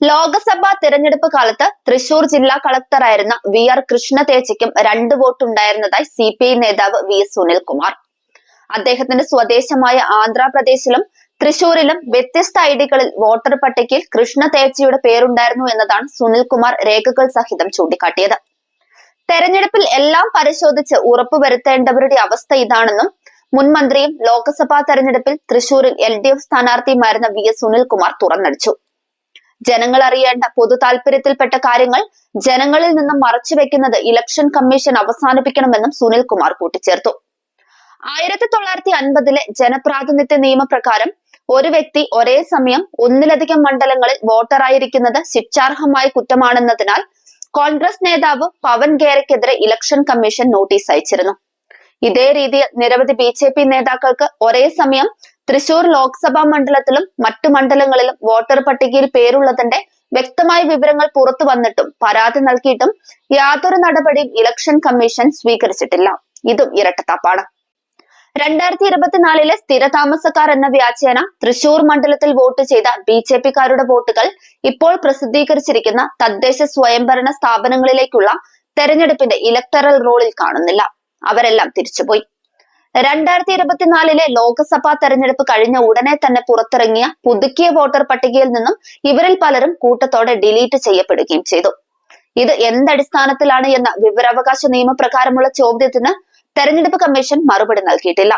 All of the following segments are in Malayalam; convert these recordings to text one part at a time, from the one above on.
ലോക്സഭാ തിരഞ്ഞെടുപ്പ് കാലത്ത് തൃശൂർ ജില്ലാ കളക്ടറായിരുന്ന വി ആർ കൃഷ്ണ തേച്ചയ്ക്കും രണ്ട് വോട്ടുണ്ടായിരുന്നതായി സി പി ഐ നേതാവ് വി എസ് സുനിൽകുമാർ. അദ്ദേഹത്തിന്റെ സ്വദേശമായ ആന്ധ്രാപ്രദേശിലും തൃശൂരിലും വ്യത്യസ്ത ഐഡികളിൽ വോട്ടർ പട്ടികയിൽ കൃഷ്ണ കൃഷ്ണതേജയുടെ പേരുണ്ടായിരുന്നു എന്നതാണ് സുനിൽകുമാർ രേഖകൾ സഹിതം ചൂണ്ടിക്കാട്ടിയത്. തെരഞ്ഞെടുപ്പിൽ എല്ലാം പരിശോധിച്ച് ഉറപ്പുവരുത്തേണ്ടവരുടെ അവസ്ഥ ഇതാണെന്നും മുൻ മന്ത്രിയും ലോക്സഭാ തെരഞ്ഞെടുപ്പിൽ തൃശൂരിൽ എൽ ഡി എഫ് സ്ഥാനാർത്ഥിയുമായിരുന്ന വി എസ് സുനിൽകുമാർ തുറന്നടിച്ചു. ജനങ്ങൾ അറിയേണ്ട പൊതു താല്പര്യത്തിൽപ്പെട്ട കാര്യങ്ങൾ ജനങ്ങളിൽ നിന്നും മറച്ചുവെക്കുന്നത് ഇലക്ഷൻ കമ്മീഷൻ അവസാനിപ്പിക്കണമെന്നും സുനിൽ കുമാർ കൂട്ടിച്ചേർത്തു. ആയിരത്തി തൊള്ളായിരത്തി അൻപതിലെ ജനപ്രാതിനിധ്യ നിയമപ്രകാരം ഒരു വ്യക്തി ഒരേ സമയം ഒന്നിലധികം മണ്ഡലങ്ങളിൽ വോട്ടറായിരിക്കുന്നത് ശിക്ഷാർഹമായ കുറ്റമാണെന്നതിനാൽ കോൺഗ്രസ് നേതാവ് പവൻ ഖേരയ്ക്കെതിരെ ഇലക്ഷൻ കമ്മീഷൻ നോട്ടീസ് അയച്ചിരുന്നു. ഇതേ രീതിയിൽ നിരവധി ബി നേതാക്കൾക്ക് ഒരേ സമയം തൃശൂർ ലോക്സഭാ മണ്ഡലത്തിലും മറ്റു മണ്ഡലങ്ങളിലും വോട്ടർ പട്ടികയിൽ പേരുള്ളതിന്റെ വ്യക്തമായ വിവരങ്ങൾ പുറത്തു വന്നിട്ടും പരാതി നൽകിയിട്ടും യാതൊരു നടപടിയും ഇലക്ഷൻ കമ്മീഷൻ സ്വീകരിച്ചിട്ടില്ല. ഇതും ഇരട്ടത്താപ്പാണ്. രണ്ടായിരത്തി ഇരുപത്തിനാലിലെ സ്ഥിരതാമസക്കാർ എന്ന വ്യാജേന തൃശൂർ മണ്ഡലത്തിൽ വോട്ട് ചെയ്ത ബി ജെ പിക്കാരുടെ വോട്ടുകൾ ഇപ്പോൾ പ്രസിദ്ധീകരിച്ചിരിക്കുന്ന തദ്ദേശ സ്വയംഭരണ സ്ഥാപനങ്ങളിലേക്കുള്ള തെരഞ്ഞെടുപ്പിന്റെ ഇലക്ടറൽ റോളിൽ കാണുന്നില്ല. അവരെല്ലാം തിരിച്ചുപോയി. രണ്ടായിരത്തി ഇരുപത്തിനാലിലെ ലോക്സഭാ തെരഞ്ഞെടുപ്പ് കഴിഞ്ഞ ഉടനെ തന്നെ പുറത്തിറങ്ങിയ പുതുക്കിയ വോട്ടർ പട്ടികയിൽ നിന്നും ഇവരിൽ പലരും കൂട്ടത്തോടെ ഡിലീറ്റ് ചെയ്യപ്പെടുകയും ചെയ്തു. ഇത് എന്തടിസ്ഥാനത്തിലാണ് എന്ന വിവരാവകാശ നിയമപ്രകാരമുള്ള ചോദ്യത്തിന് തെരഞ്ഞെടുപ്പ് കമ്മീഷൻ മറുപടി നൽകിയിട്ടില്ല.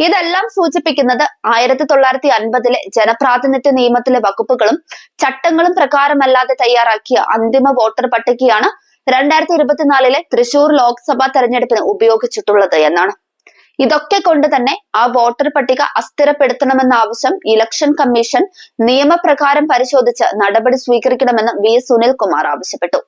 ഇതെല്ലാം സൂചിപ്പിക്കുന്നത് ആയിരത്തി തൊള്ളായിരത്തി അൻപതിലെ ജനപ്രാതിനിധ്യ നിയമത്തിലെ വകുപ്പുകളും ചട്ടങ്ങളും പ്രകാരമല്ലാതെ തയ്യാറാക്കിയ അന്തിമ വോട്ടർ പട്ടികയാണ് രണ്ടായിരത്തി ഇരുപത്തിനാലിലെ തൃശൂർ ലോക്സഭാ തെരഞ്ഞെടുപ്പിന് ഉപയോഗിച്ചിട്ടുള്ളത് എന്നാണ്. ഇതൊക്കെ കൊണ്ട് തന്നെ ആ വോട്ടർ പട്ടിക അസ്ഥിരപ്പെടുത്തണമെന്ന ആവശ്യം ഇലക്ഷൻ കമ്മീഷൻ നിയമപ്രകാരം പരിശോധിച്ച് നടപടി സ്വീകരിക്കണമെന്ന് വി സുനിൽകുമാർ ആവശ്യപ്പെട്ടു.